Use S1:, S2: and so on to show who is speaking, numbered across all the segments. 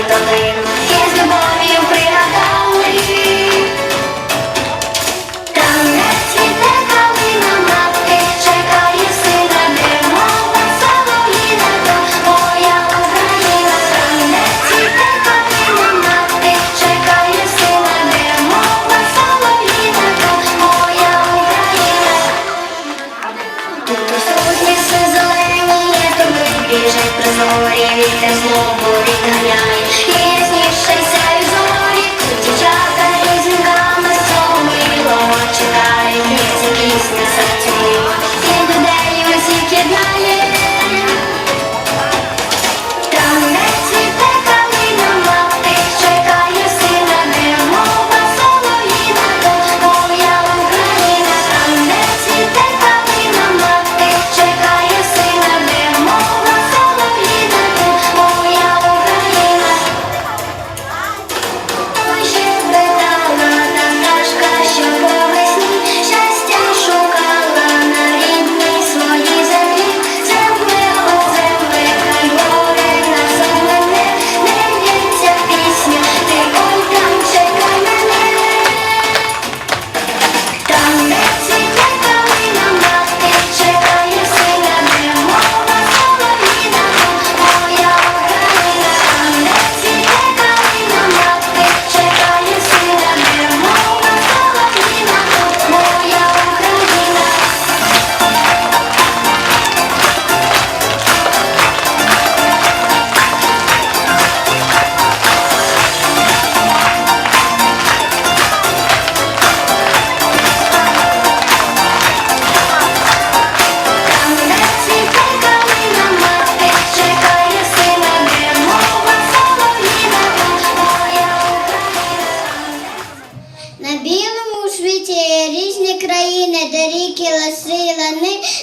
S1: стежку і долину, і з любов'ю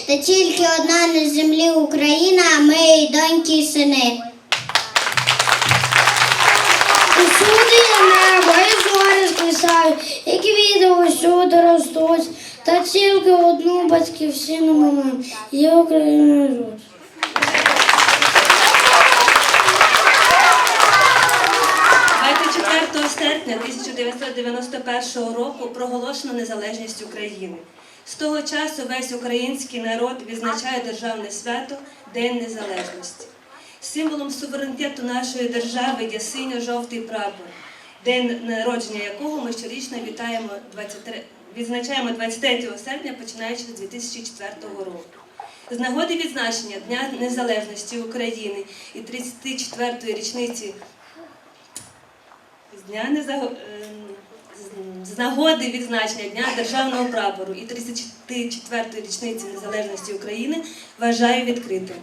S1: та
S2: тільки одна на землі Україна, а ми її доньки і сини.
S3: Усюди небо, і зорі сквисають, і квіти усюди ростуть, та тільки одну батьківщину ми маємо, є Україна жуть.
S4: Знаєте, 4 серпня 1991 року проголошено незалежність України. З того часу весь український народ відзначає державне свято День Незалежності. Символом суверенітету нашої держави є синьо-жовтий прапор, день народження якого ми щорічно вітаємо 23, відзначаємо 23 серпня, починаючи з 2004 року. З нагоди відзначення Дня Незалежності України і 34-ї річниці з дня ем, з- нагоди відзначення Дня Державного прапору і 34-ї річниці незалежності України вважаю відкритим.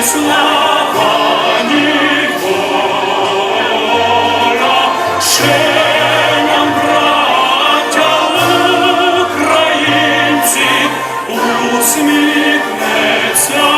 S5: Усміхнеться доля,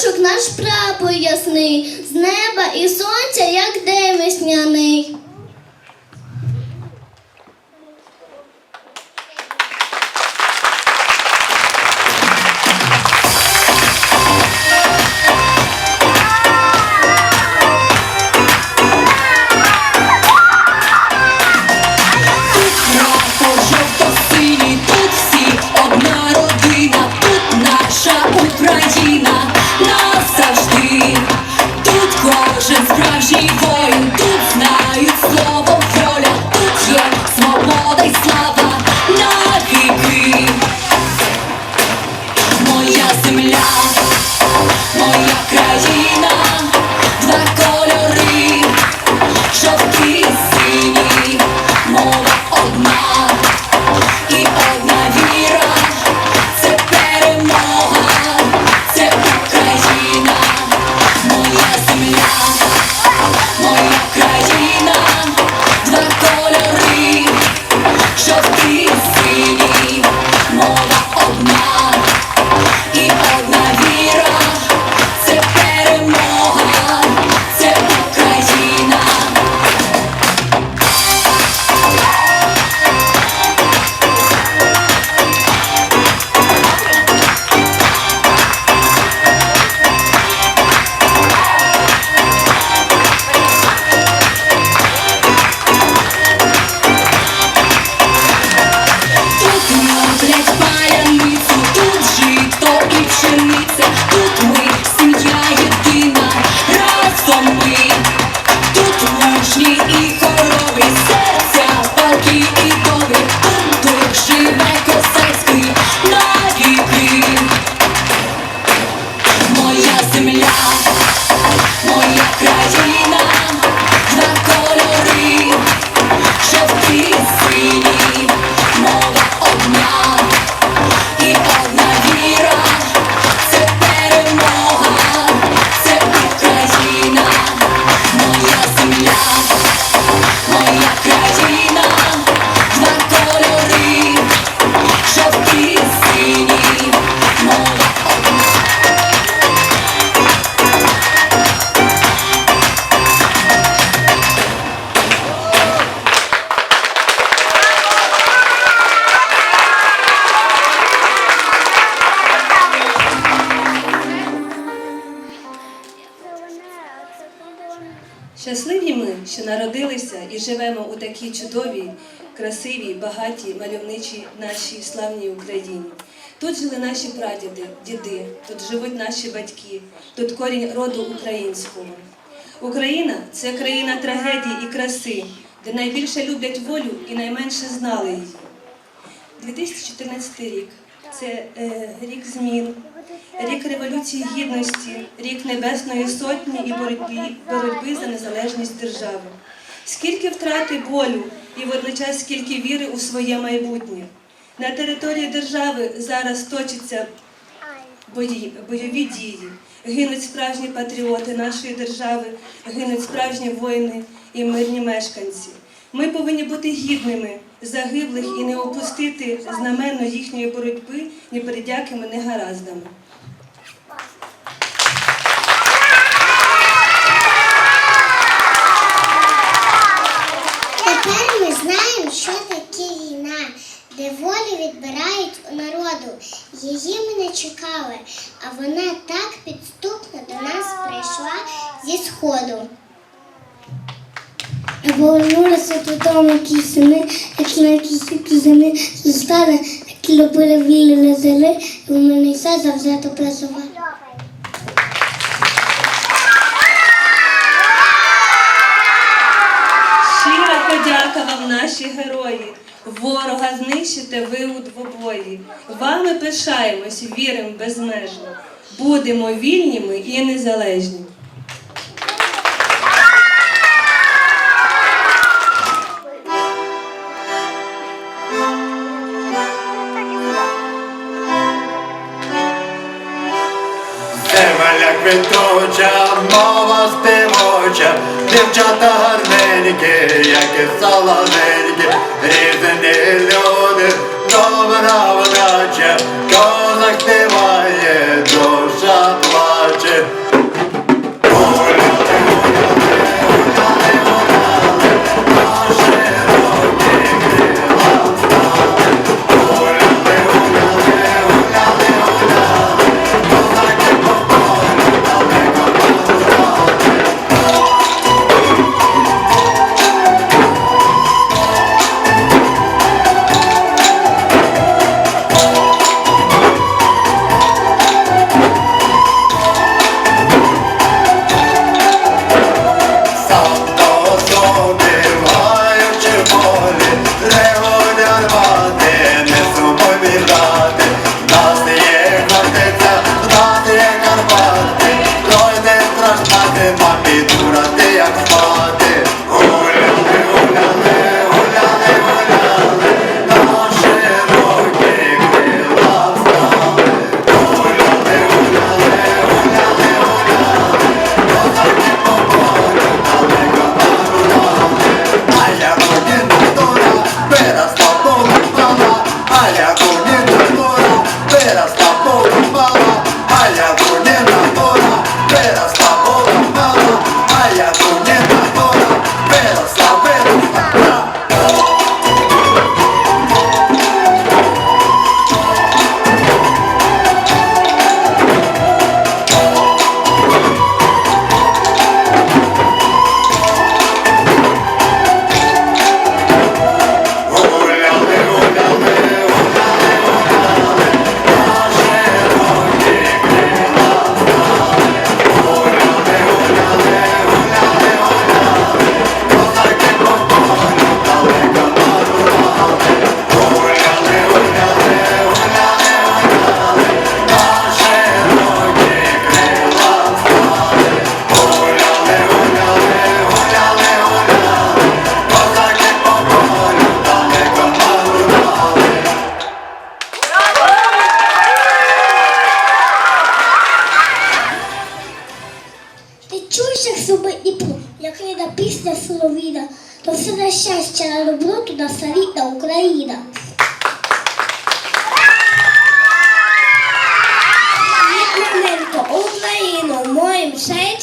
S2: волошок наш прапор ясний, з неба і сонця, як день.
S6: Моя земля,
S4: Щасливі ми, що народилися і живемо у такій чудовій, красивій, багатій, мальовничій нашій славній Україні. Тут жили наші прадіди, діди, тут живуть наші батьки, тут корінь роду українського. Україна це країна трагедії і краси, де найбільше люблять волю і найменше знали її. 2014 рік це е, рік змін, рік Революції Гідності, рік Небесної Сотні і боротьби, боротьби за незалежність держави. Скільки втрати болю і водночас скільки віри у своє майбутнє. На території держави зараз точаться бої, бойові дії. Гинуть справжні патріоти нашої держави, гинуть справжні воїни і мирні мешканці. Ми повинні бути гідними загиблих і не опустити знаменно їхньої боротьби ні перед якими негараздами.
S2: Тепер ми знаємо, що таке війна, де волю відбирають у народу. Її ми не чекали, а вона так підступно до нас прийшла зі сходу.
S3: Повернулися додому ті сини, які на якійсь землі зостали, які любили вільні зели, і вони не все завзято працювали.
S4: Щира подяка вам, наші герої. Ворога знищите ви у двобої. Вами пишаємось, віримо безмежно. Будемо вільніми і незалежні.
S7: Земля квіточа, мова співуча, дівчата гарненькі, як і солоненькі, різні люди, добра вдача, козак
S2: ти.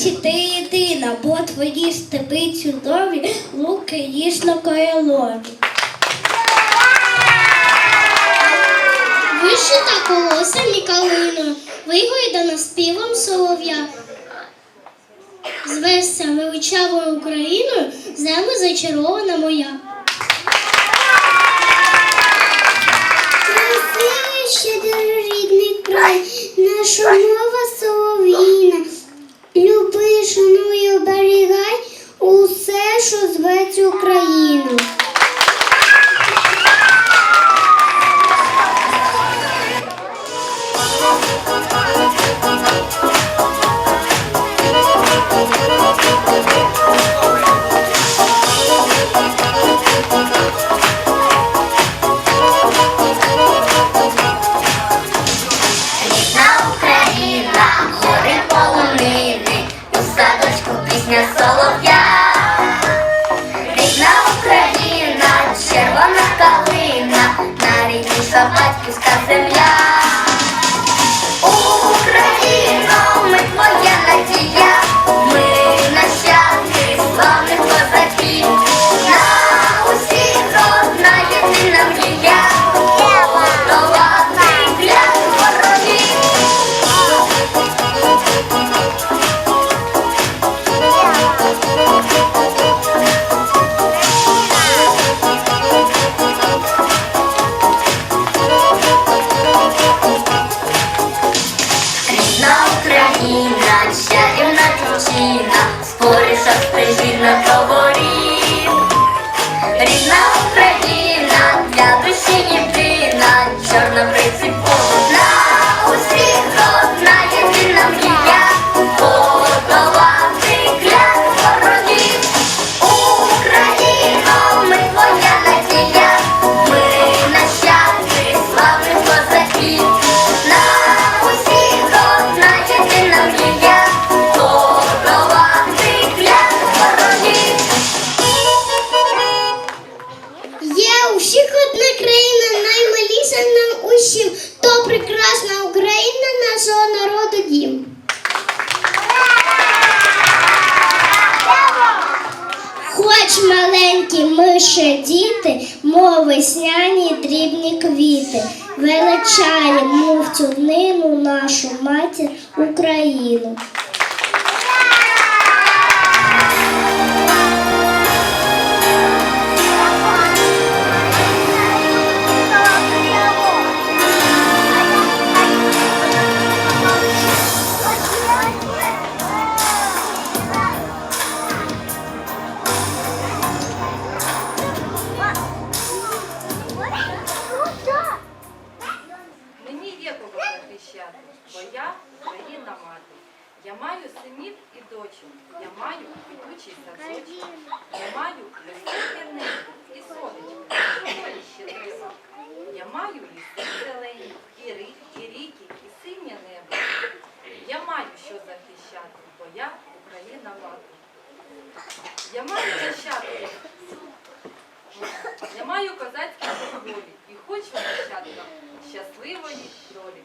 S2: Русі ти єдина, бо твої степи чудові, луки їж на коялові. Вишита колосом і калиною, вигойдана співом солов'я. Звешся величавою Україною, землю зачарована моя.
S3: цю країну. Весняні дрібні квіти. Величаємо в цю днину нашу матір Україну.
S8: Я маю високе небо і сонечко, що мені ще треба. Я маю ліси зелені, і ріки, і ріки, і синє небо. Я маю що захищати, бо я Україна мати. Я маю нащадки, я маю козацькі волі і хочу нащадкам щасливої долі.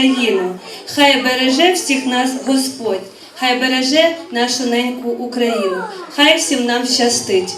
S4: Україну. Хай береже всіх нас Господь, хай береже нашу неньку Україну, хай всім нам щастить.